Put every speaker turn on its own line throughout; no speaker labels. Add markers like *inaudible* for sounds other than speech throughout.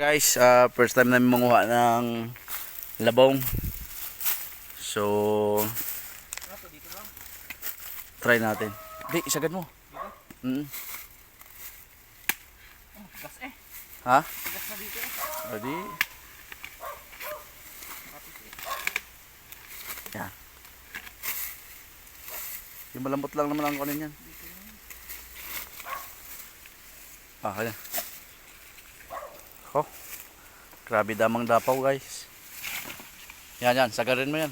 Guys, ah, first time namin manguha ng labong. So, try natin. Di, isagad mo. Mm.
Gas eh.
Ha?
Gas na dito eh.
O di. Yan. Yung malambot lang naman ang kunin yan. Ah, ayan. Oh. Grabe damang dapaw guys. Yan yan, sagarin mo yan.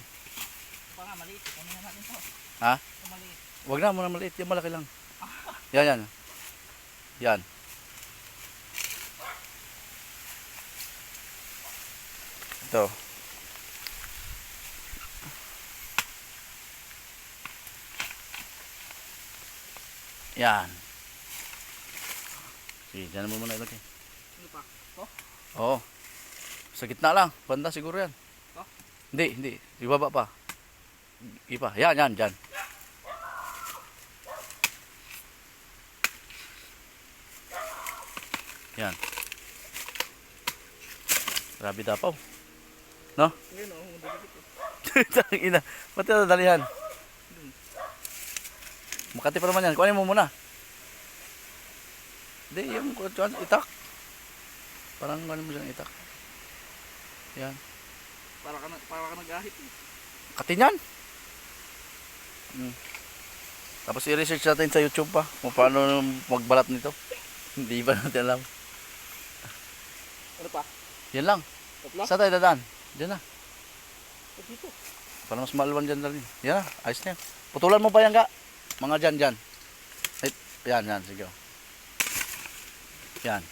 Nga, maliit. Kunin na natin to.
Ha?
Ito maliit.
Huwag na muna maliit, yung malaki lang. Yan yan. Yan. Ito. Yan. Sige, dyan mo muna ilagay.
Ano pa? To?
Oo. Sa gitna lang. Banda siguro yan.
To?
Hindi, hindi. Ibaba pa. Ipa. Yan, yan, dyan. Yan. Grabe dapaw. No?
Ngayon oh, madagit eh.
Tang ina. Ba't nadalihan? Makati pa naman yan. Kuhanin mo muna. Hindi, yung kuhan, itak. Parang kuhanin mo siyang itak. Yan.
Para ka, para ka nag-ahit eh.
Katin yan. Hmm. Tapos i-research natin sa YouTube pa kung paano magbalat nito. *laughs* Hindi ba natin alam.
Ano pa?
Yan lang.
Tatlo?
Saan tayo dadaan? Diyan na.
Dito.
Para mas maluwan dyan na rin. Yan na. Ayos na yan. Putulan mo pa yan ka. Mga dyan dyan. Ay, yan yan. Sige. Yan.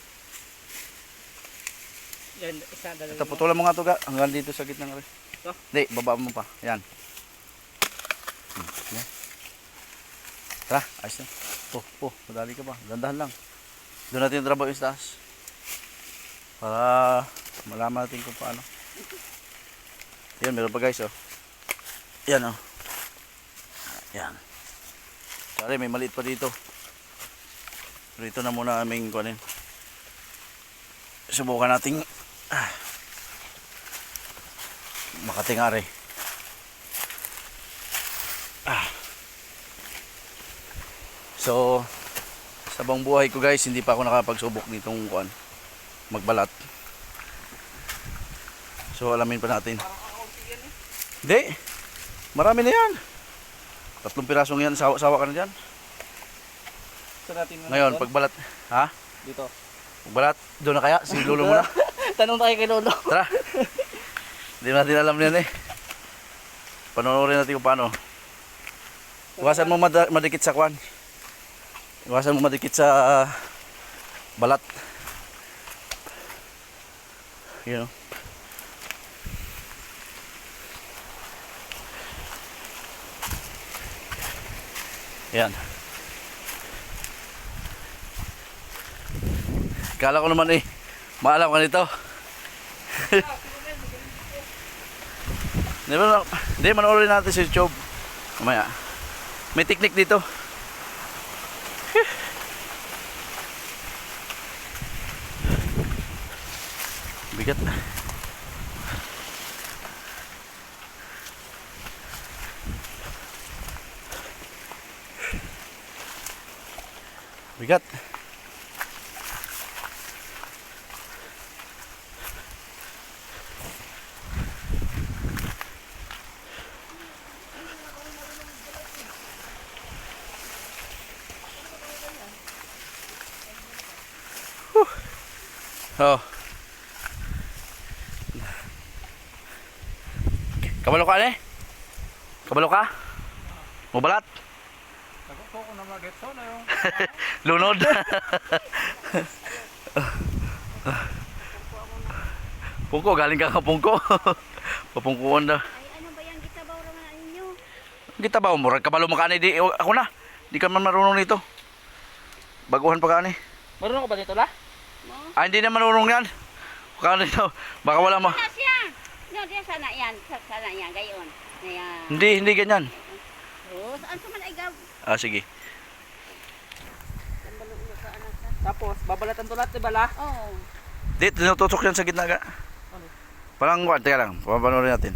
Yan, isa, dalawa.
Ito putulan mo nga to ga. Hanggang dito sa gitna nga rin.
Ito?
Hindi, baba mo pa. Yan. Hmm, yan. Tara, ayos na. Oh, oh, madali ka pa. Dandahan lang. Doon natin yung trabaho yung taas. Para malaman natin kung paano. Yan, meron pa guys, oh. Yan, oh. Yan. Sorry, may maliit pa dito. Dito na muna aming kunin. Subukan nating ah, makatingari. Ah. So, sa buong buhay ko guys, hindi pa ako nakapagsubok nitong kuan magbalat. So, alamin pa natin. Hindi. Marami na yan. Tatlong pirasong yan. Sawa-sawa ka na dyan.
Natin
Ngayon, pagbalat. Ha?
Dito.
Pagbalat. Doon na kaya? Si Lolo muna. *laughs*
Tanong tayo kay Lolo.
Tara. Hindi natin alam yan eh. Panoorin natin kung paano. Iwasan mo madikit sa kwan. Iwasan mo madikit sa ah, balat. You know. Yan. Kala ko naman eh, maalam ka nito. Di ba, di manoorin natin sa YouTube. Mamaya. May technique dito. Bigat. Bigat. Oh. Kabalo ka ne? Kabalo ka? Mubalat?
Nagusto *laughs* ko na mag-getso na yung
Lunod. *laughs* Pungko, galing ka ka pungko. *laughs* Papungkuan na.
Ay, ano ba yung gitabaw naman ninyo?
Kita ba, murag kabalo mo ka ni di ako na. Di ka man marunong nito. Baguhan pa ka ni.
Marunong ka ba dito la?
Ah, hindi na marunong yan. Baka nito, baka wala ma.
Na siya! No, diyan sana yan. Sa- Sana yan, gayon. Ayan.
Hindi, hindi ganyan.
Oh, saan sa man ay gaw?
Ah, sige.
Ka.
Tapos, babalatan to lahat, di ba la?
Oh.
Di, tinutusok yan sa gitna ga. Parang kuwan, teka lang, papanoorin natin.